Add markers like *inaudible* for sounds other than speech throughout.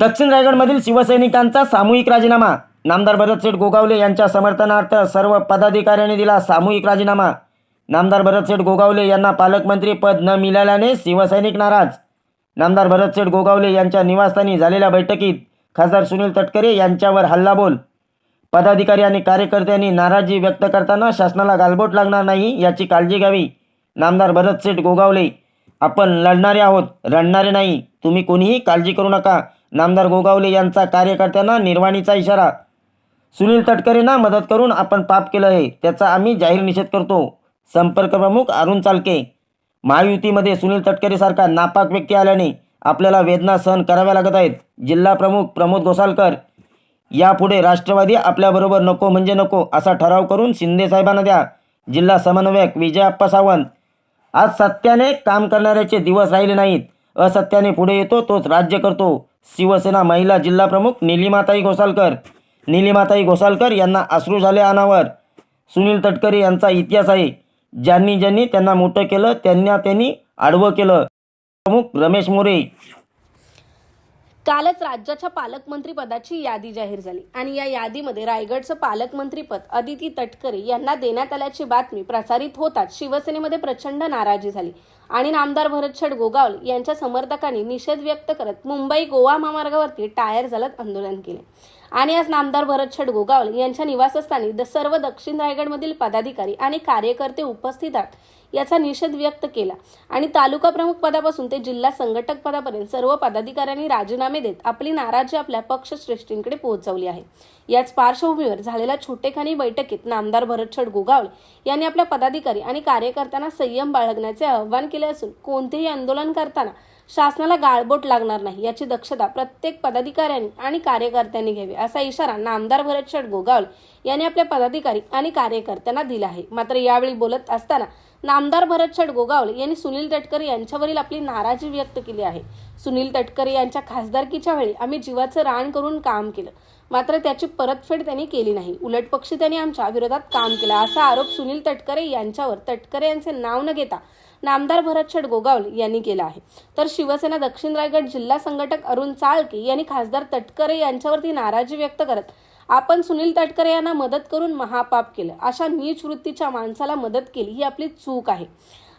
दक्षिण रायगडमधील शिवसैनिकांचा सामूहिक राजीनामा. नामदार भरतशेठ गोगावले यांच्या समर्थनार्थ सर्व पदाधिकाऱ्यांनी दिला सामूहिक राजीनामा. नामदार भरतशेठ गोगावले यांना पालकमंत्री पद न मिळाल्याने शिवसैनिक नाराज. नामदार भरतशेठ गोगावले यांच्या निवासस्थानी झालेल्या बैठकीत खासदार सुनील तटकरे यांच्यावर हल्लाबोल. पदाधिकारी आणि कार्यकर्त्यांनी नाराजी व्यक्त करताना शासनाला गालबोट लागणार नाही याची काळजी घ्यावी. नामदार भरतशेठ गोगावले आपण लढणारे आहोत रडणारे नाही. तुम्ही कोणीही काळजी करू नका. नामदार गोगावले यांचा कार्यकर्त्यांना निर्वाणीचा इशारा. सुनील तटकरेंना मदत करून आपण पाप केलं आहे त्याचा आम्ही जाहीर निषेध करतो. संपर्क प्रमुख अरुण चालके. महायुतीमध्ये सुनील तटकरेसारखा नापाक व्यक्ती आल्याने आपल्याला वेदना सहन कराव्या लागत आहेत. जिल्हा प्रमुख प्रमोद गोसालकर यापुढे राष्ट्रवादी आपल्याबरोबर नको म्हणजे नको असा ठराव करून शिंदे साहेबांना द्या. जिल्हा समन्वयक विजयाप्पा सावंत आज सत्याने काम करणाऱ्याचे दिवस राहिले नाहीत. असत्याने पुढे येतो तोच राज्य करतो. शिवसेना महिला जिल्हा प्रमुख निलिमाताई घोसालकर. निलिमाताई घोसालकर यांना अश्रू झाले अनावर. सुनील तटकरे यांचा इतिहास आहे. ज्यांनी ज्यांनी त्यांना मोठं केलं त्यांना त्यांनी आडवं केलं. प्रमुख रमेश मोरे. कालच राज्याच्या पालकमंत्रीपदाची यादी जाहीर झाली आणि या यादीमध्ये रायगडचं पालकमंत्रीपद अदिती तटकरे यांना देण्यात आल्याची बातमी प्रसारित होताच शिवसेनेमध्ये प्रचंड नाराजी झाली. आणि नामदार भरतशेठ गोगावल यांच्या समर्थकांनी निषेध व्यक्त करत मुंबई गोवा महामार्गावरती टायर जलद आंदोलन केले. आणि आज नामदार भरतशेठ गोगावले यांच्या निवासस्थानी द सर्व दक्षिण रायगडमधील पदाधिकारी आणि कार्यकर्ते उपस्थित आहेत याचा निषेध व्यक्त केला. आणि तालुका प्रमुख पदापासून ते जिल्हा संघटक पदापर्यंत सर्व पदाधिकाऱ्यांनी राजीनामे देत आपली नाराजी आपल्या पक्षश्रेष्ठींकडे पोहोचवली आहे. याच पार्श्वभूमीवर झालेल्या छोटेखानी बैठकीत नामदार भरतशेठ गोगावले यांनी आपल्या पदाधिकारी आणि कार्यकर्त्यांना संयम बाळगण्याचे आवाहन केले असून कोणतेही आंदोलन करताना शासनाला गाळबोट लागणार नाही याची दक्षता प्रत्येक पदाधिकाऱ्यांनी आणि कार्यकर्त्यांनी घ्यावी असा इशारा नामदार भरतशेठ गोगावल यांनी आपल्या पदाधिकारी आणि कार्यकर्त्यांना दिला आहे. मात्र यावेळी बोलत असताना नामदार भरतशेठ गोगावले यांनी सुनील तटकरे यांच्यावरील आपली नाराजी व्यक्त केली आहे. सुनील तटकरे यांच्या खासदारकीच्या वेळी आम्ही जीवाचं रान करून काम केलं मात्र त्याची परतफेड त्यांनी केली नाही. उलट पक्षी त्यांनी आमच्या विरोधात काम केलं असा आरोप सुनील तटकरे यांच्यावर. तटकरे यांचे नाव न घेता नामदार भरतशेठ गोगावले यांनी केला आहे. तर शिवसेना दक्षिण रायगड जिल्हा संघटक अरुण चाळके यांनी खासदार तटकरे यांच्यावरती नाराजी व्यक्त करत आपण सुनील तटकरे यांना मदत करून महापाप केलं. अशा नीच वृत्तीच्या माणसाला मदत केली ही आपली चूक आहे.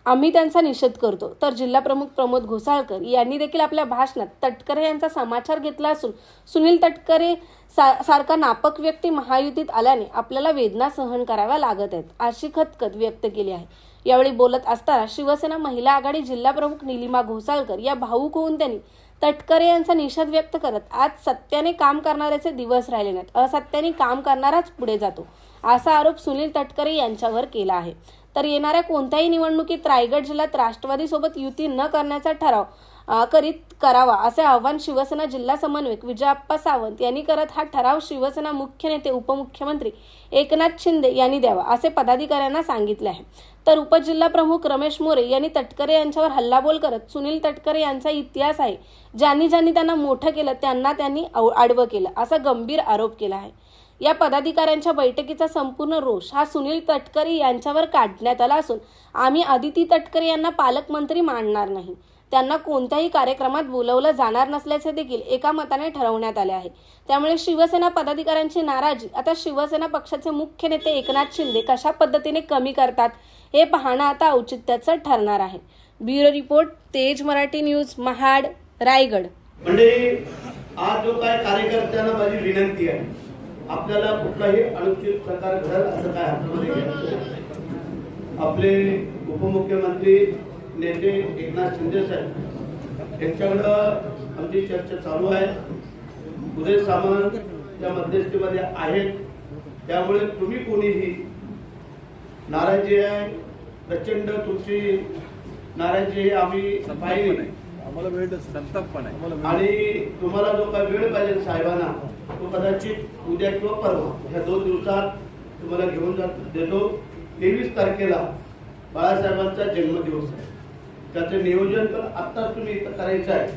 आम्ही त्यांचा निषेध करतो तर जिल्हा प्रमुख प्रमोद घोसाळकर यांनी देखील आपल्या भाषणात तटकरे यांचा समाचार घेतला असून सुनील तटकरे सा सारखा नापक व्यक्ती महायुतीत आल्याने आपल्याला वेदना सहन कराव्या लागत आहेत अशी खतखत व्यक्त केली आहे. यावेळी बोलत असताना शिवसेना महिला आघाडी जिल्हा प्रमुख निलिमा घोसाळकर या भाऊक होऊन त्यांनी तटकरे यांचा निषेध व्यक्त करत आज सत्याने काम करणाऱ्याचे दिवस राहिले नाहीत. असत्याने काम करणाराच पुढे जातो असा आरोप सुनील तटकरे यांच्यावर केला आहे. तर येणाऱ्या कोणत्याही निवडणुकीत रायगड जिल्ह्यात राष्ट्रवादीसोबत युती न करण्याचा ठराव करीत करावा असे आव्हान शिवसेना जिल्हा समन्वयक विजयाप्पा सावंत यांनी करत हा ठराव शिवसेना मुख्य नेते उपमुख्यमंत्री एकनाथ शिंदे यांनी द्यावा असे पदाधिकाऱ्यांना सांगितले आहे. तर उपजिल्हा प्रमुख रमेश मोरे यांनी तटकरे यांच्यावर हल्लाबोल करत सुनील तटकरे यांचा इतिहास आहे. ज्यांनी ज्यांनी त्यांना मोठं केलं त्यांना त्यांनी आडवं केलं असा गंभीर आरोप केला आहे. या पदाधिकाऱ्यांच्या बैठकीचा संपूर्ण रोष हा सुनील तटकरे यांच्यावर काढण्यात आला असून आम्ही अदिती तटकरे यांना पालकमंत्री मानणार नाही. त्यांना कोणत्याही कार्यक्रमात बोलवलं जाणार नसल्याचे देखील एका मताने ठरवण्यात आले आहे. त्यामुळे शिवसेना पदाधिकाऱ्यांची नाराजी आता शिवसेना पक्षाचे मुख्य नेते एकनाथ शिंदे कशा पद्धतीने कमी करतात हे पाहणं आता औचित्याचं ठरणार आहे. ब्युरो रिपोर्ट तेज मराठी न्यूज महाड रायगड. म्हणजे आज जो काय कार्यकर्त्यांना माझी विनंती आहे आपल्याला कुठलाही अनुचित प्रकार घडल असं काय हातामध्ये आपले उपमुख्यमंत्री नेते एकनाथ शिंदे साहेब यांच्याकडं आमची चर्चा चालू आहे. उदय सामंत त्या मध्यस्थीमध्ये आहेत. त्यामुळे तुम्ही कोणीही नाराजी आहे प्रचंड तुमची नाराजी आम्ही पाहिली. आम्हाला वेळ संताप पण आहे. आणि तुम्हाला जो काय वेळ पाहिजे साहेबांना तो कदाचित उद्या किंवा परवा ह्या दोन दिवसात तुम्हाला घेऊन जात देतो. तेवीस तारखेला बाळासाहेबांचा जन्मदिवस आहे. त्याचं नियोजन पण आत्ताच तुम्ही इथं करायचं आहे.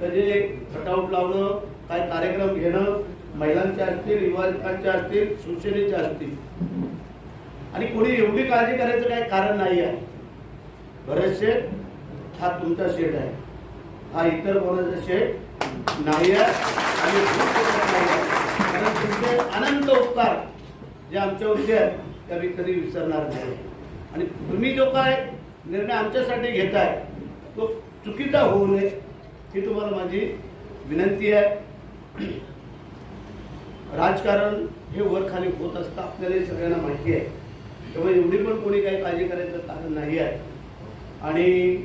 त्याचे कटआउट लावणं काय कार्यक्रम घेणं महिलांचे असतील युवकांचे असतील शिवसेनेचे असतील. आणि कोणी एवढी काळजी करायचं काही कारण नाही आहे. बरेचसे हा तुमचा शेट आहे. हा इतर कोणाचा शेट नाही आहे आणि कारण तुमचे अनंत उपकार जे आमच्यावरती आहेत त्या मी कधी विसरणार नाही. आणि तुम्ही जो काय निर्णय आमच्यासाठी घेताय. तो चुकीचा होऊ नये ही तुम्हाला माझी विनंती आहे. राजकारण हे वर खाली होत असतं आपल्याला सगळ्यांना माहिती आहे. त्यामुळे एवढी पण कोणी काही काळजी करायचं कारण नाही आहे. आणि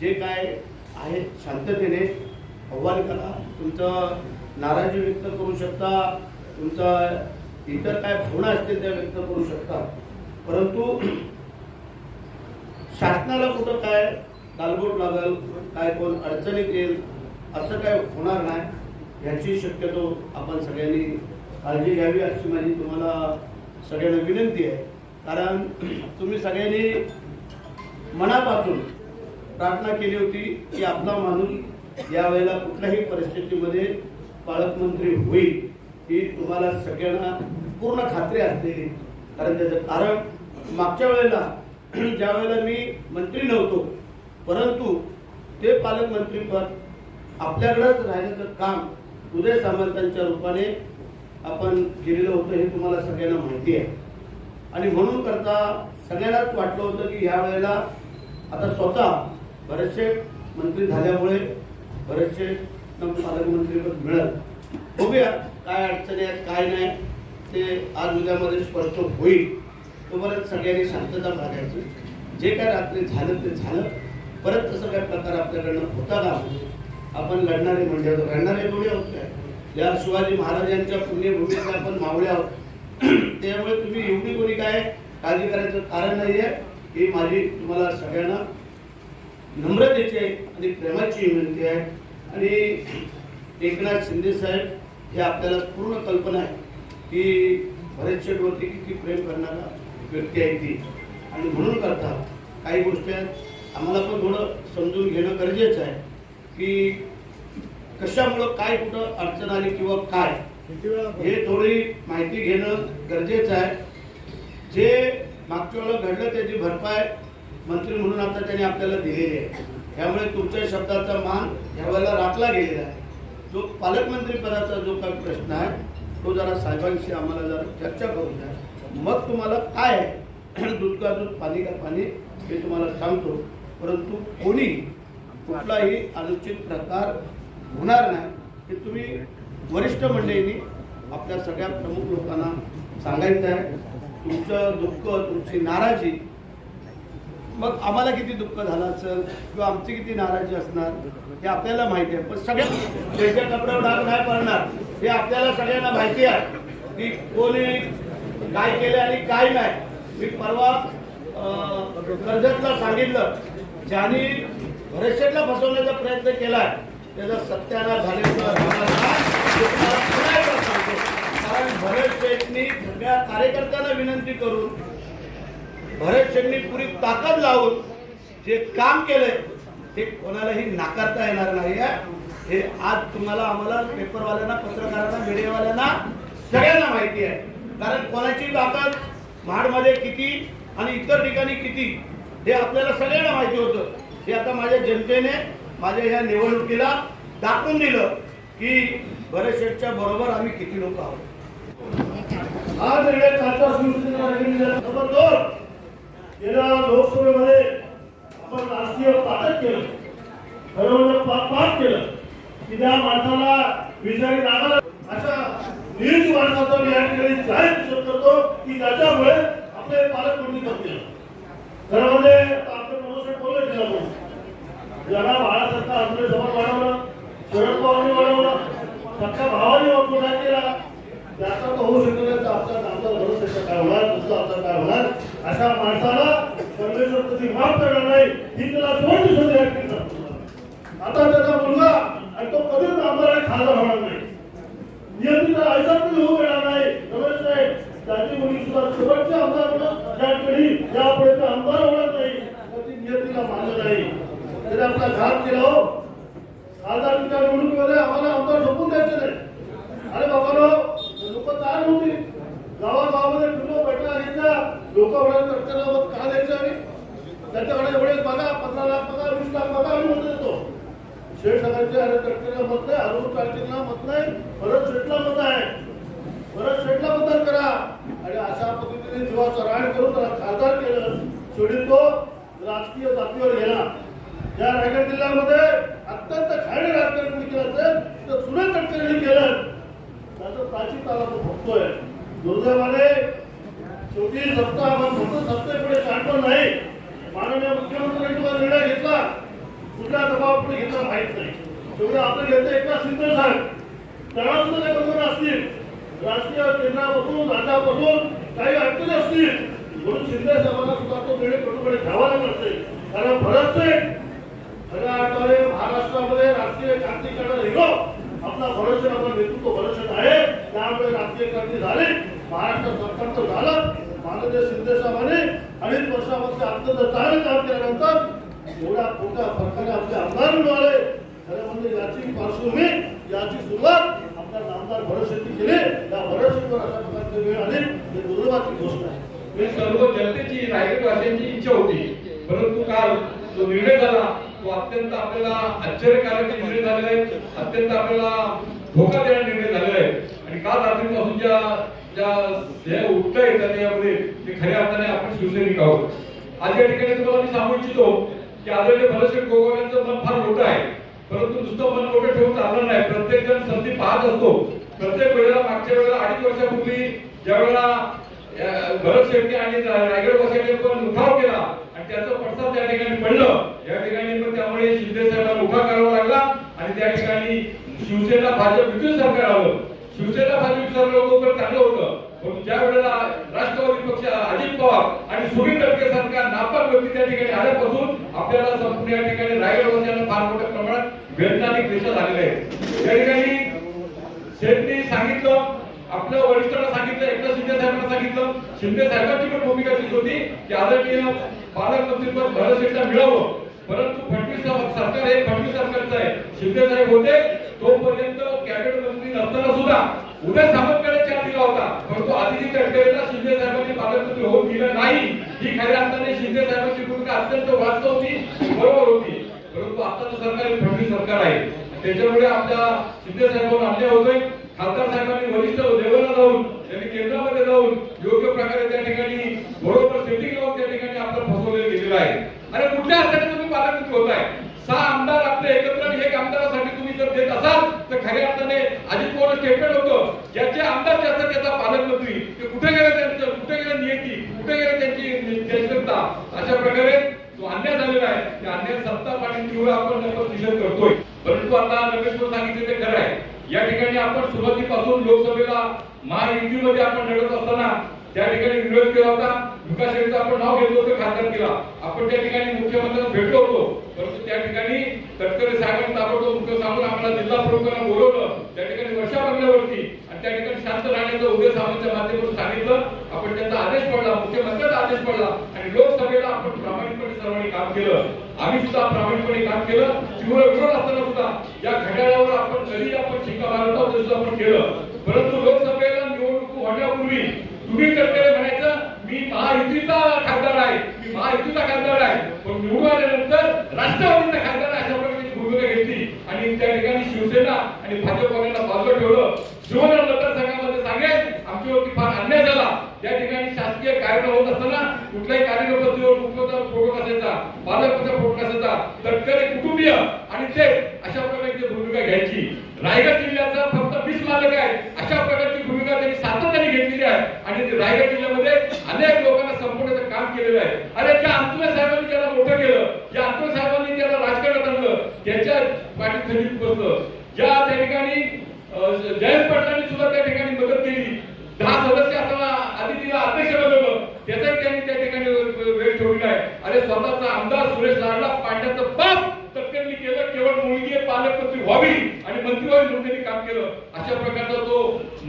जे काय आहे शांततेने अहवाल करा. तुमचं नाराजी व्यक्त करू शकता. तुमचा इतर काय भावना असतील त्या व्यक्त करू शकता. परंतु शासनाला कुठं काय गालबोट लागल काय कोण अडचणीत येईल असं काय होणार नाही ह्याची शक्यतो आपण सगळ्यांनी काळजी घ्यावी अशी माझी तुम्हाला सगळ्यांना विनंती आहे. कारण तुम्ही सगळ्यांनी मनापासून प्रार्थना केली होती की आपला माणूस यावेळेला कुठल्याही परिस्थितीमध्ये पालकमंत्री होईल ही तुम्हाला सगळ्यांना पूर्ण खात्री असते कारण त्याचं कारण मागच्या वेळेला ज्या वेळेला मी मंत्री नव्हतो परंतु ते पालकमंत्रीपद आपल्याकडंच राहण्याचं काम उदय सामंतांच्या रूपाने आपण केलेलं होतं हे तुम्हाला सगळ्यांना माहिती आहे. आणि म्हणून करता सगळ्यांनाच वाटलं होतं की ह्या वेळेला आता स्वतः बरेचसे मंत्री झाल्यामुळे बरेचसे पालकमंत्रीपद मिळेल. बघूया काय अडचणी आहेत काय नाही ते आज उद्यामध्ये स्पष्ट होईल. तोपर्यंत सगळ्यांनी शांतता बाळगायची. जे काय रात्री झालं ते झालं. परत तसं काय प्रकार आपल्याकडनं होता का? आपण लढणारे म्हणजे लढणारे कोणी आहोत काय? या शिवाजी महाराजांच्या पुण्यभूमीत आपण मावळे आहोत. *clears throat* त्यामुळे तुम्ही एवढी कोणी काय काळजी करायचं कारण नाही आहे. ही माझी तुम्हाला सगळ्यांना नम्रतेची आहे आणि प्रेमाची विनंती आहे. आणि *clears throat* एकनाथ शिंदे साहेब हे आपल्याला पूर्ण कल्पना आहे की बरेचशे शेटवरती किती प्रेम करणारा व्यक्ती आहे ती. आणि म्हणून करता काही गोष्टी आहेत. आम्हाला पण थोडं समजून घेणं गरजेचं आहे की कशामुळं काय कुठं अडचण आली किंवा काय हे थोडी माहिती घेणं गरजेचं आहे. जे मागच्या वेळेला घडलं त्याची भरपाई मंत्री म्हणून आता त्यांनी आपल्याला दिलेली आहे. त्यामुळे तुमच्या शब्दाचा मान यावेळेला राखला गेलेला आहे. जो पालकमंत्री पदाचा जो काही प्रश्न आहे तो जरा साहेबांशी आम्हाला जरा चर्चा करू द्या. मग तुम्हाला काय आहे? दूध का दूध पाणी का पाणी हे तुम्हाला सांगतो. परंतु कोणी कुठलाही अनुचित प्रकार होणार नाही हे तुम्ही वरिष्ठ मंडळींनी आपल्या सगळ्या प्रमुख लोकांना सांगायचं आहे. तुमचं दुःख तुमची नाराजी मग आम्हाला किती दुःख झालं असेल किंवा आमची किती नाराजी असणार हे आपल्याला माहिती आहे. पण सगळ्या त्याच्या कपड्यावर डाग नाही पडणार हे आपल्याला सगळ्यांना माहिती आहे. की कोणी काय केलं आणि काय नाही. मी परवा कर्जतला सांगितलं ज्यांनी भरतशेठला फसवण्याचा प्रयत्न केलाय त्याचा सत्याला झाल्याचं सांगतो कारण भरत शेठनी सगळ्या कार्यकर्त्यांना विनंती करून भरत शेठनी पुरी ताकद लावून जे काम केलंय ते कोणालाही नाकारता येणार नाही हे आज तुम्हाला आम्हाला पेपरवाल्यांना पत्रकारांना मीडियावाल्यांना सगळ्यांना माहिती आहे. कारण कोणाची ताकद महाडमध्ये किती आणि इतर ठिकाणी किती हे आपल्याला सगळ्यांना माहिती होतं. हे आता माझ्या जनतेने माझ्या ह्या निवडणुकीला दाखवून दिलं की बरेचशेच्या बरोबर आम्ही किती लोक आहोत. आज निर्णय कालचा शिवसेनेला नंबर दोन गेल्या लोकसभेमध्ये आपण राजकीय पाठक केलं. ठरवलं म्हणजे पाठ केलं. की त्या माणसाला विषय लागला अशा नीट माणसाचा मी या ठिकाणी जाहीर विचार करतो की त्याच्यामुळे आपले पालकमंत्री करतील खरं म्हणजे आपले प्रमोशन बोलले गेला म्हणून ज्याला बाळासाहेब आमचे जवळ वाढवलं शरद पवारांनी वाढवलं सख्या भावाने मोठा केला त्याचा तो होऊ शकतो नाही तर आपला आमचा भरोसा काय होणार तुमचा आमचा काय होणार? अशा माणसाला परमेश्वर कधी माफ करणार नाही ही त्याला दोन दिवसात या ठिकाणी आता त्याचा मुलगा आणि तो कधीच आमदार खासदार होणार नाही नियमित आयुष्यात कधी होऊ मिळणार नाही रमेश साहेब त्याची मुलगी सुद्धा शेवटचे आमदार होणं या पिढी यापुढे ते आमदार होणार नाही तर ती नियतीला मानलं नाही त्याने आपला घात केला हो खासदारच्या निवडणुकीमध्ये आम्हाला आमदार झोपून द्यायचे नाही अरे बाबा लोक तयार नव्हती गावागावामध्ये फिरलो बैठका घेतल्या लोक एवढ्या चर्चेला का द्यायचं आणि त्यांच्याकडे एवढे बघा पंधरा लाख बघा वीस लाख बघा आम्ही म्हणतो देतो शेठ सगळ्यांचे अरे तटकरेला मत नाही अरुण कार्टीला मत नाही भरत शेठला मत आहे भरत शेठला मतदान करा आणि अशा पद्धतीने जीवाचं रान करून त्याला खासदार केलं शेवटी तो राजकीय जातीवर गेला या रायगड जिल्ह्यामध्ये अत्यंत खाणे राजकारण कोणी केलं असेल तर सुनील तटकरेंनी केलं त्याचं प्राचीन त्याला तो भोगतोय. दुर्दैवाने शेवटी सत्ता आपण फक्त सत्तेपुढे शांत नाही. माननीय मुख्यमंत्र्यांनी जो निर्णय घेतला कुठल्या दबावापुढे घेतला माहीत नाही. शेवटी आपलं घेतं एकनाथ शिंदे साहेब त्यांना सुद्धा काही बंधनं असतील. राजकीय केंद्रापासून राज्यापासून काही अडचणी असतील. म्हणून शिंदे साहेबांना सुद्धा तो निर्णय कठोरपणे घ्यावा लागत असेल कारण बरंचसे सगळ्या अर्थाने महाराष्ट्रामध्ये राष्ट्रीय क्रांती करणारा हिरो आपला भरोसा आपला नेतृत्व भरोसा आहे. त्यामुळे राष्ट्रीय क्रांती झाली. महाराष्ट्र सरकारचं झालं. माननीय शिंदे साहेबांनी अडीच वर्षामध्ये अत्यंत चांगलं काम केल्यानंतर एवढ्या मोठ्या फरकाने आपले आमदार मिळाले. खरं म्हणजे याची पार्श्वभूमी याची सुरुवात आपल्या नामदार भरोशेची केली. त्या भरोशेवर अशा प्रकारची वेळ आली. हे दुर्दैवाची गोष्ट आहे. ही सर्व जनतेची रायगड वासियांची इच्छा होती. परंतु काल जो निर्णय झाला तो अत्यंत आपल्याला आश्चर्यकारक निर्णय झालेला आहे. अत्यंत आपल्याला धोका देणारा निर्णय झालेला आहे. आणि काल रात्रीपासून ज्या ज्या हे उठत आहे यामध्ये ते खऱ्या अर्थाने आपण शिवसैनिक आहोत. आज या ठिकाणी तुम्हाला मी सांगू इच्छितो की आदरणीय भरतशेठ गोगावलेंचं मन फार मोठं आहे. परंतु नुसतं मन मोठं ठेवून चालणार नाही. प्रत्येक जण संधी पाहत असतो. प्रत्येक वेळेला मागच्या वेळेला अडीच वर्षापूर्वी ज्या वेळेला भरत शेट्टी आणि रायगड वासियांनी पण उठाव केला आणि त्याचं पडसाद त्या ठिकाणी पडलं. या ठिकाणी पण त्यामुळे शिंदे साहेबांना उभा करावा लागला आणि त्या ठिकाणी शिवसेना भाजप युती सरकार आलं. शिवसेना भाजप सरकार होतं तर चांगलं होतं. पण ज्या वेळेला राष्ट्रवादी पक्ष अजित पवार आणि सुनील तटके सरकार नापाक व्यक्ती त्या ठिकाणी आल्यापासून आपल्याला संपूर्ण या ठिकाणी रायगड वासियांना फार मोठ्या प्रमाणात वैज्ञानिक देश झालेले आहे त्या ठिकाणी शेठनी सांगितलं आपल्या वरिष्ठांना सांगितलं एकदा शिंदे साहेबांना सांगितलं. शिंदे साहेबांची पण भूमिका तीच होती की आदरणीय पालकमंत्रीपद भरत शेठला मिळावं. परंतु फडणवीस सरकार हे फडणवीस सरकारचं आहे. शिंदे साहेब होते तोपर्यंत कॅबिनेट मंत्री नसताना सुद्धा उदय सामंतकडे चार दिला होता परंतु आदिती तटकरेला शिंदे साहेबांनी पालकमंत्री होऊन दिलं नाही. ही खऱ्या अर्थाने शिंदे साहेबांची भूमिका अत्यंत वास्तव होती बरोबर होती. परंतु आताचं सरकार हे फडणवीस सरकार आहे. त्याच्यामुळे आपल्या शिंदे साहेबांवर अन्याय होतोय. खासदार साहेबांनी वरिष्ठ लेवलला जाऊन त्यांनी केंद्रामध्ये जाऊन योग्य प्रकारे त्या ठिकाणी बरोबर सेटिंग लावून त्या ठिकाणी आपण फसवलेलं गेलेलं आहे. आणि कुठल्या अर्थाने तुम्ही पालकमंत्री होताय? सहा आमदार आपले एकत्र आणि एक आमदारासाठी तुम्ही जर देत असाल तर खऱ्या अर्थाने अजित पवार स्टेटमेंट होतं? ज्याचे आमदार जे असतात त्याचा पालकमंत्री. ते कुठे गेलं त्यांचं? कुठे गेलं नियती? कुठे गेलं त्यांची देशभक्ता अशा प्रकारे तो अन्याय झालेला आहे त्या अन्याय सत्ता पाणी आपण आपण निषेध करतोय. परंतु आता रमेश सांगितले ते खरं आहे. या ठिकाणी आपण सुरुवातीपासून लोकसभेला महायुतीमध्ये आपण लढत असताना त्या ठिकाणी विरोध केला होता. विकास शेठचं आपण नाव घेतलं होतं खासदार केला. आपण त्या ठिकाणी मुख्यमंत्र्यांना भेटलो होतो. परंतु त्या ठिकाणी तटकरे साहेबांनी ताबडतोब मुख्य सांगून आम्हाला जिल्हा प्रमुखांना बोलवलं. त्या ठिकाणी वर्षा बंगल्यावरती आणि त्या ठिकाणी शांत राहण्याचं उदय सामंतच्या माध्यमातून सांगितलं. आपण त्यांचा आदेश पडला मुख्यमंत्र्यांचा आदेश पडला आणि लोकसभेला आपण प्रामाणिकपणे सर्वांनी काम केलं. आम्ही सुद्धा प्रामाणिकपणे काम केलं. तीव्र विरोध असताना सुद्धा या घड्याळावर आपण कधी आपण शिक्का मारत आहोत तसं आपण केलं. परंतु लोकसभेला निवडणूक होण्यापूर्वी तुम्ही कर्तव्य म्हणायचं मी महायुतीचा खासदार आहे. मी महायुतीचा खासदार आहे. पण निवडून आल्यानंतर राष्ट्रवादीचा खासदार आहे अशा प्रकारची भूमिका घेतली. आणि त्या ठिकाणी शिवसेना आणि भाजपवाल्यांना बाजूला ठेवलं. शिवसेना मतदारसंघामध्ये सांगेल आमच्यावरती फार अन्याय झाला. त्या ठिकाणी शासकीय कार्यक्रम होत असताना कुठल्याही कार्यक्रम मुख्यमंत्री फोटो नसायचा पालकमंत्री फोटो नसायचा तटकरे कुटुंबीय आणि ते अशा प्रकारची भूमिका घ्यायची रायगड जिल्ह्याचा फक्त वीस मालक आहे अशा प्रकारची भूमिका त्यांनी सातत्याने घेतलेली आहे आणि ते रायगड जिल्ह्यामध्ये अनेक लोकांना संपवण्याचं काम केलेलं आहे अरे ज्या अंतुले साहेबांनी त्याला मोठं केलं ज्या अंतुले साहेबांनी त्याला राजकारणात आणलं त्याच्या पाठीत खंडित बसलं ज्या त्या ठिकाणी अं, जयंत पाटलांनी सुद्धा त्या ठिकाणी मदत केली दहा सदस्य असताना आदितीला अध्यक्ष बनवलं त्याचाही त्यांनी त्या ठिकाणी वेळ ठेवलेला आहे अरे स्वतःचा आमदार सुरेश लाडला पाडण्याचं पाप तटकरणी केलं केवळ मुलगी पालकमंत्री व्हावी आणि मंत्री व्हावी म्हणून त्यांनी काम केलं अशा प्रकारचा तो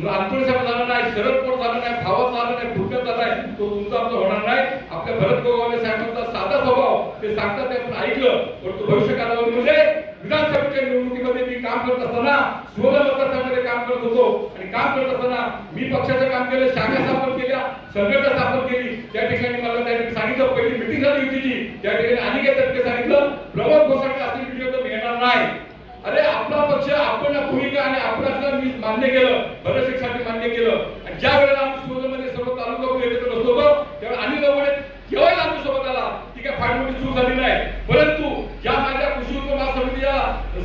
अंतुळ साहेब झाला नाही शरद पवार झाला नाही भावात झाला नाही फुटत झाला नाही तो तुमचा आमचा होणार नाही. आपल्या भरत गोगावले साहेबांचा साधा स्वभाव ते सांगतात ते आपण ऐकलं. परंतु भविष्य कालावधीमध्ये म्हणजे विधानसभेच्या निवडणुकीमध्ये मी काम करत असताना सोला मतदारसंघामध्ये काम करत होतो. आणि काम करत असताना मी पक्षाचं काम केलं शाखा स्थापन केल्या संघटना स्थापन केली. त्या ठिकाणी मला त्या सांगितलं पहिली मिटिंग झाली होती त्या ठिकाणी अनेक तर्फे सांगितलं प्रमोद घोसाळे अशी मिटिंग तर येणार नाही. अरे आपला पक्ष आपण भूमिका आणि आपल्याला मी मान्य केलं भरतसाठी मान्य केलं. आणि ज्या वेळेला आम्ही सुरतमध्ये सर्व तालुका वगैरे एकत्र बसलो होतो त्यावेळेला अनिल गवळे केव्हा आमच्यासोबत आला ती काय फार मोठी चूक झाली नाही परंतु ज्या माझ्या कृषी उत्पन्न समितीच्या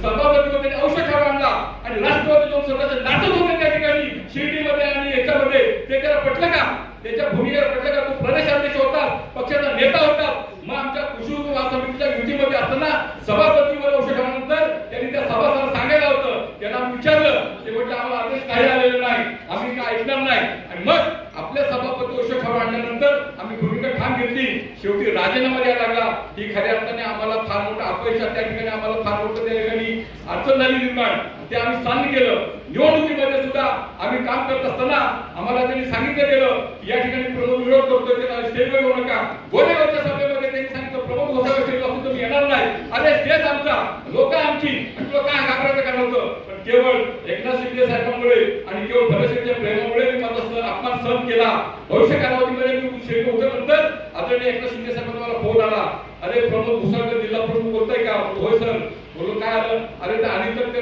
सभापती होते त्यांनी औषध ठराव आणला आणि राष्ट्रवादी दोन सदस्य नाचत होते त्या ठिकाणी शिर्डीमध्ये आणि याच्यामध्ये ते त्याला पटलं का? त्याच्या भूमिकेला पटलं का? तू प्रदेशाध्यक्ष होता पक्षाचा नेता होता मग आमच्या कृषी उत्पन्न समितीच्या युतीमध्ये असताना सभापतीवर औषध ठरावानंतर त्यांनी त्या सभासदाला सांगायला होतं त्यांना आम्ही विचारलं ते म्हटलं आम्हाला आदेश काही आलेले नाही आम्ही काय ऐकणार नाही आणि मग आपल्या सभापती औषध ठराव आणल्यानंतर आम्ही भूमिका ठाम घेतली शेवटी राजीनामा द्यायला लागला ही खऱ्या अर्थाने आम्हाला फार मोठं अपयश त्या ठिकाणी आम्हाला फार मोठं त्या ठिकाणी अडचण झाली निर्माण ते आम्ही साध्य केलं निवडणुकीमध्ये सुद्धा आम्ही काम करत असताना आम्हाला त्यांनी सांगितलं गेलं की या ठिकाणी प्रमुख विरोध करतोय त्याला स्टेजवर येऊ नका गोरेगावच्या सभेमध्ये त्यांनी सांगितलं प्रमुख घोषणा स्टेजवर असून तुम्ही येणार नाही. अरे तेच आमचा. लोक आमची. तुला काय घाबरायचं कारण होतं? पण केवळ एकनाथ शिंदे साहेबांमुळे आणि केवळ भरतसिंगच्या प्रेमामुळे मी माझा सण अपमान सहन केला. भविष्य कालावधीमध्ये मी शेवटी उतरल्यानंतर आदरणीय एकनाथ शिंदे साहेबांना मला फोन आला. अरे प्रमुख घुसाळकर जिल्हा प्रमुख बोलताय का? होय सर बोलून काय आलं? अरे तर आणि तर ते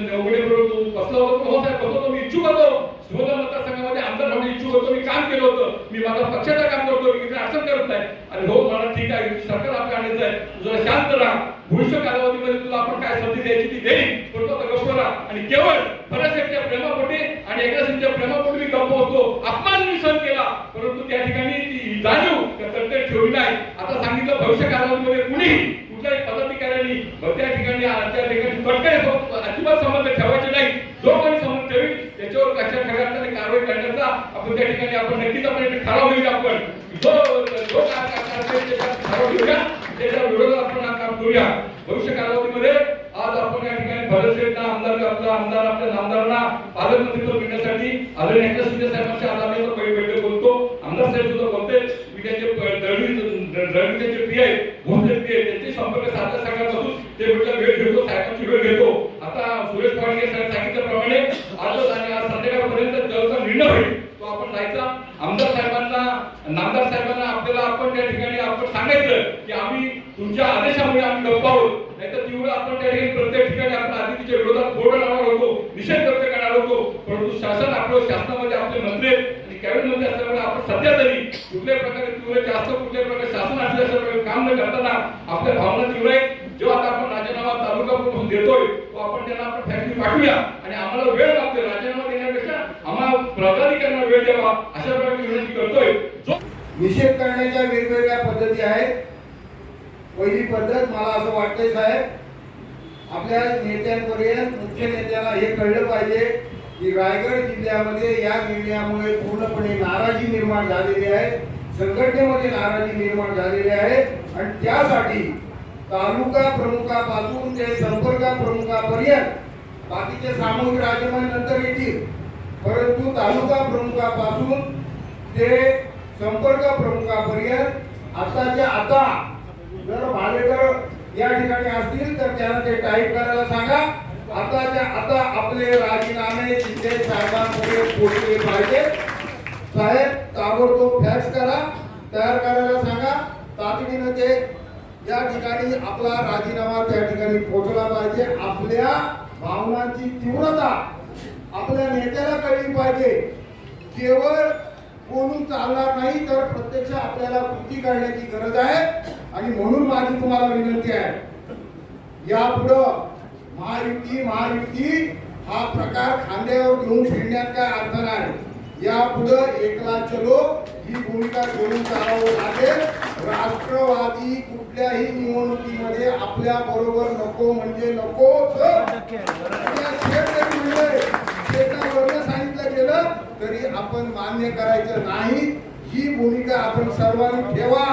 नवगडे बरोबर तू बसला हो, होतो. हो साहेब बसलो मी इच्छुक होतो. होतो मी काम केलं होतं मी माझा पक्षाचं काम करतो मी इकडे अडचण करत नाही. आणि हो मला ठीक आहे सरकार आपल्या आणायचं आहे. तुझा शांत राहा. भविष्य कालावधीमध्ये तुला आपण काय संधी द्यायची ती देईल पण तो गप्प राहा. आणि केवळ भरतसेठच्या प्रेमापोटी आणि एकनाथसिंगच्या प्रेमापोटी मी गप्प होतो अपमान मी सहन केला. परंतु त्या ठिकाणी ती जाणीव त्या तडतड ठेवली नाही. आता सांगितलं भविष्य कालावधीमध्ये कुणीही कुठल्याही पदाधिकाऱ्यांनी त्या ठिकाणी त्या ठिकाणी तडकाई अजिबात संबंध ठेवायचे नाही. जो कोणी संबंध ठेवी त्याच्यावर कशा खऱ्या अर्थाने कारवाई करण्याचा आपण त्या ठिकाणी आपण नक्कीच आपण एक ठराव घेऊया आपण. जो जो ठराव घेऊया. त्याच्या विरोधात आपण काम करूया. भविष्य कालावधीमध्ये आज आपण या ठिकाणी भरत भरतशेठना आमदार आपला आमदार आपल्या आमदारांना पालकमंत्रीपद मिळण्यासाठी आदरणीय एकनाथ शिंदे साहेबांच्या आज आम्ही आता पहिली बैठक बोलतो आमदार साहेब सुद्धा बोलते मी त्यांचे प- दळवी दळवी त्यांचे पी आहे भोसले पी आहे त्यांचे संपर्क साधल्या सगळ्यापासून ते म्हटलं वेळ घेतो साहेबांची वेळ घेतो आता सुरेश पाडगे साहेब सांगितल्याप्रमाणे आजच आणि आज संध्याकाळपर्यंत जवळचा निर्णय होईल तो आपण जायचा आमदार साहेबांना नामदार साहेबांना आपल्याला आपण त्या ठिकाणी आपण सांगायचं की आम्ही तुमच्या आदेशामुळे आम्ही गप्प आहोत नाहीतर तीव्र आपण त्या ठिकाणी प्रत्येक ठिकाणी आपण आदितीच्या विरोधात बोर्ड लावणार होतो निषेध व्यक्त करणार होतो परंतु शासन आपलं शासनामध्ये म्हणजे आपले मंत्री आणि कॅबिनेट मंत्री असल्यामुळे आपण सध्या तरी कुठल्याही प्रकारे तीव्र जास्त कुठल्याही प्रकारे शासन असल्यासारखं काम न करताना आपल्या भावना तीव्र आहेत. जेव्हा आता आपण राजीनामा तालुका म्हणून देतोय तो आपण त्यांना आपण फॅक्टरी पाठवूया. आणि आम्हाला वेळ लागतोय राजीनामा देण्यापेक्षा आम्हाला पदाधिकाऱ्यांना वेळ द्यावा अशा प्रकारे विनंती करतोय. निषेध करण्याच्या वेगवेगळ्या पद्धती आहेत. पहिली पद्धत मला असं वाटतंय साहेब आपल्या नेत्यांपर्यंत मुख्य नेत्याला हे कळलं पाहिजे. की रायगड जिल्ह्यामध्ये या निर्णयामुळे पूर्णपणे नाराजी निर्माण झालेली आहे. संघटनेमध्ये नाराजी निर्माण झालेली आहे. आणि त्यासाठी तालुका प्रमुखापासून ते संपर्क प्रमुखापर्यंत बाकीचे सामूहिक राजीनामे नंतर येतील. परंतु तालुका प्रमुखापासून ते संपर्क प्रमुखापर्यंत आताच्या आता जर भालेकर या ठिकाणी असतील तर त्यांना ते टाईप करायला सांगा. आता आता आपले राजीनामे शिंदे साहेबांकडे पोहोचले पाहिजे साहेब ताबडतोब फॅक्स करा तयार करायला सांगा. तातडीनं ते या ठिकाणी आपला राजीनामा त्या ठिकाणी पोहोचला पाहिजे. आपल्या भावनांची तीव्रता आपल्या नेत्याला कळली पाहिजे. केवळ बोलून चालणार नाही तर प्रत्यक्ष आपल्याला कृती करण्याची गरज आहे. आणि म्हणून माझी तुम्हाला विनंती आहे. यापुढं महायुती महायुती हा प्रकार खांद्यावर घेऊन फिरण्यात काय अर्थ नाही. यापुढं एकला चलो ही भूमिका घेऊन चालावं लागेल. राष्ट्रवादी कुठल्याही निवडणुकीमध्ये आपल्या बरोबर नको म्हणजे नको. सांगितलं गेलं तरी आपण मान्य करायचं नाही. ही भूमिका आपण सर्वांनी ठेवा.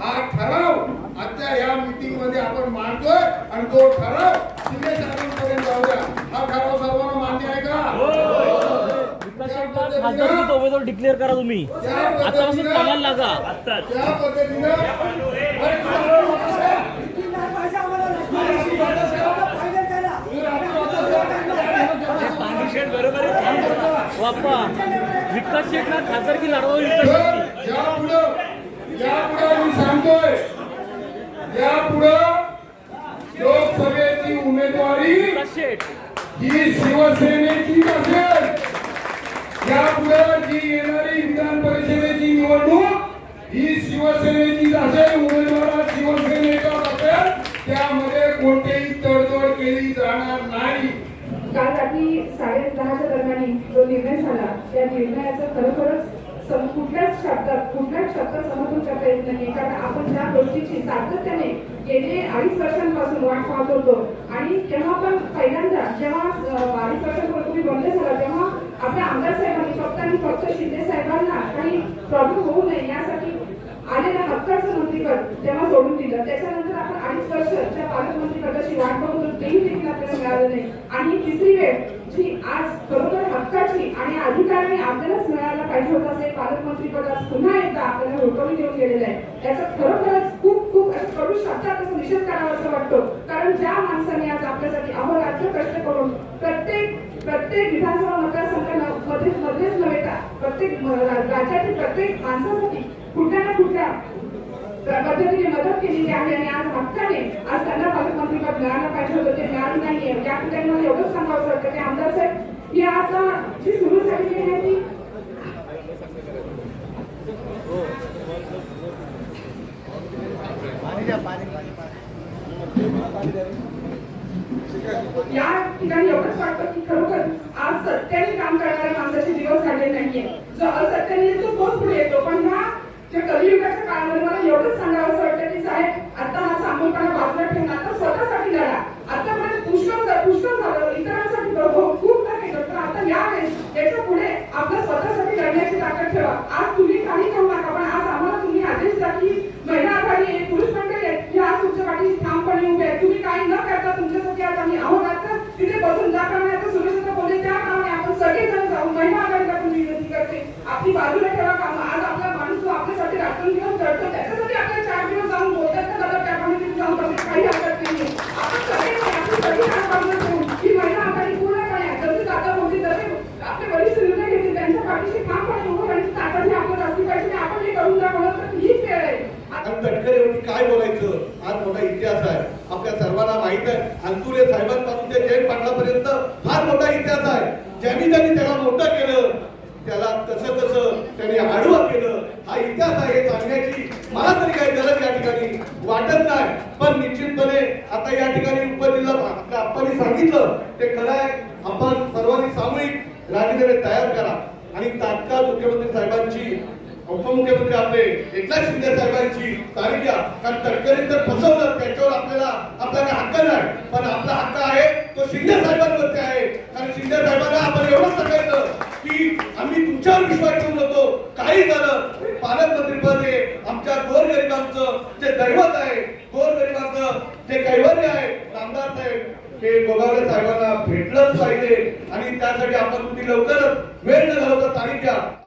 हा ठराव आता या मीटिंगमध्ये आपण मांडतोय आणि तो ठराव शिंदे साहेबांपर्यंत जाऊ द्या हा ठराव सर्वांना मान्य आहे का? उमेदवार डिक्लेअर करा तुम्ही. आतापासून कामाला लागा. त्या पद्धतीनं पांडुशेठ बरोबर आहे. बाप्पा विकास शेठला खासदारकी लढवा विकास. यापुढे मी सांगतोय यापुढे लोकसभेची उमेदवारी ही शिवसेनेची असेल. यापुढे जी येणारी विधान परिषदेची निवडणूक ही शिवसेनेची असेल उमेदवार शिवसेनेचा असेल त्यामध्ये कोणतीही तडजोड केली जाणार नाही. काल रात्री साडे दहाच्या दरम्यान जो निर्णय झाला त्या निर्णयाचं खरोखरच कुठल्याच शब्दात कुठल्याच शब्दात समर्थन करता येत नाही. कारण आपण ज्या गोष्टीची सातत्याने गेले अडीच वर्षांपासून वाट पाहत होतो आणि तेव्हा पण पहिल्यांदा जेव्हा अडीच वर्षांपूर्वी तुम्ही बंद झाला तेव्हा आपल्या आमदार साहेबांनी फक्त आणि फक्त शिंदे साहेबांना काही प्रॉब्लेम होऊ नये यासाठी आलेलं हक्काचं मंत्रीपद तेव्हा सोडून दिलं. त्याच्यानंतर आपण अडीच वर्ष त्या पालकमंत्रीपदाची वाट बघून तेही देखील आपल्याला मिळालं नाही. आणि तिसरी वेळ जी आज बरोबर हक्काची आणि अधिकाराने आपल्यालाच मिळायला पाहिजे होतं असे पालकमंत्रीपदात पुन्हा एकदा आपल्याला हुकमी देऊन गेलेलं आहे. त्याचा खरोखरच खूप खूप असं कडू शब्दात असं निषेध करावा असं वाटतो. कारण ज्या माणसाने आज आपल्यासाठी अहोरात्र कष्ट करून प्रत्येक प्रत्येक विधानसभा मतदारसंघामध्ये मध्येच नव्हे का प्रत्येक राज्यातील प्रत्येक माणसासाठी कुठल्या ना कुठल्या पद्धतीने मदत केलेली आहे आणि आज हक्काने आज त्यांना पालकमंत्रीपद मिळायला पाहिजे होतं, ते मिळालं नाहीये. या ठिकाणी मला एवढंच सांगावं वाटतं. की आमदार साहेब ही आता जी सुरू झालेली आहे ती या ठिकाणी एवढंच वाटतं की खरोखर आज सत्याने काम करणाऱ्या माणसाचे दिवस काढले नाहीये. जो असत्याने येतो तोच पुढे येतो. पण ह्या ज्या कलियुगाच्या काळामध्ये मला एवढंच सांगावं असं वाटतं की साहेब आता हा सांगूनपणा बाजूला ठेवून आता स्वतःसाठी लढा. आतापर्यंत पुष्कळ पुष्कळ झालं. इतरांसाठी तर खूप काही केलं पण आता यावेळेस याच्यापुढे आपलं स्वतःसाठी लढण्याची ताकद ठेवा. आज तुम्ही काही करू नका पण आज आम्हाला तुम्ही आदेश द्या की महिला आघाडी आहे पुरुष मंडळी आहे हे आज तुमच्या पाठीशी ठामपणे उभे आहेत तुम्ही काही न करता तुमच्यासाठी आज आम्ही अहोरात्र तिथे बसून ज्याप्रमाणे आता सुरेश बोलले त्याप्रमाणे आपण सगळेजण जाऊ महिला आघाडीला पण मी विनंती करते आपली बाजूला ठेवा काम आज आपला माणूस जो आपल्यासाठी रात्रंदिवस लढतो त्याच्यासाठी आपल्याला चार दिवस जाऊन बोलतात ना दादा त्याप्रमाणे तिथे जाऊन बसण्यात काही हरकत नाही आपण सगळे आपली सगळी हात बाजूला ठेवून ही महिला आघाडी पूर्णपणे आहे. जसे दादा बोलते जसे आपले वरिष्ठ निर्णय घेतले त्यांच्या पाठीशी ठामपणे उभं राहण्याची ताकद ही आपल्याला असली पाहिजे आणि आपण हे करून दाखवलं तर हीच वेळ आहे आणि तटकरेवरती काय बोलायचं आज मोठा इतिहास आहे आपल्या सर्वांना माहीत आहे अंतुले साहेबांपासून ते जयंत पाटलापर्यंत फार मोठा इतिहास आहे ज्यांनी ज्यांनी त्याला मोठं केलं त्याला कसं कसं त्यांनी आडवं केलं हा इतिहास आहे सांगण्याची मला तरी काही गरज या ठिकाणी वाटत नाही. पण निश्चितपणे आता या ठिकाणी उपजिल्हा आपल्या सांगितलं ते खरं आहे. आपण सर्वांनी सामूहिक राजीनामे तयार करा. आणि तात्काळ मुख्यमंत्री साहेबांची उपमुख्यमंत्री आपले एकनाथ शिंदे साहेबांची तारीख घ्या कारण तडकरी तर फसवलं त्याच्यावर आपल्याला आपला काही हक्क नाही. पण आपला हक्क आहे तो शिंदे साहेबांवरती आहे. कारण शिंदे साहेबांना आपण एवढंच सांगायचं की आम्ही तुमच्यावर विश्वास ठेवून होतो काही झालं पालकमंत्रीपद हे आमच्या गोरगरिबांचं जे दैवत आहे गोरगरिबांचं जे कैवल्य आहे नामदार साहेब हे गोगावले साहेबांना भेटलंच पाहिजे. आणि त्यासाठी आपण तुम्ही लवकरच वेळ न घालवता तारीख द्या.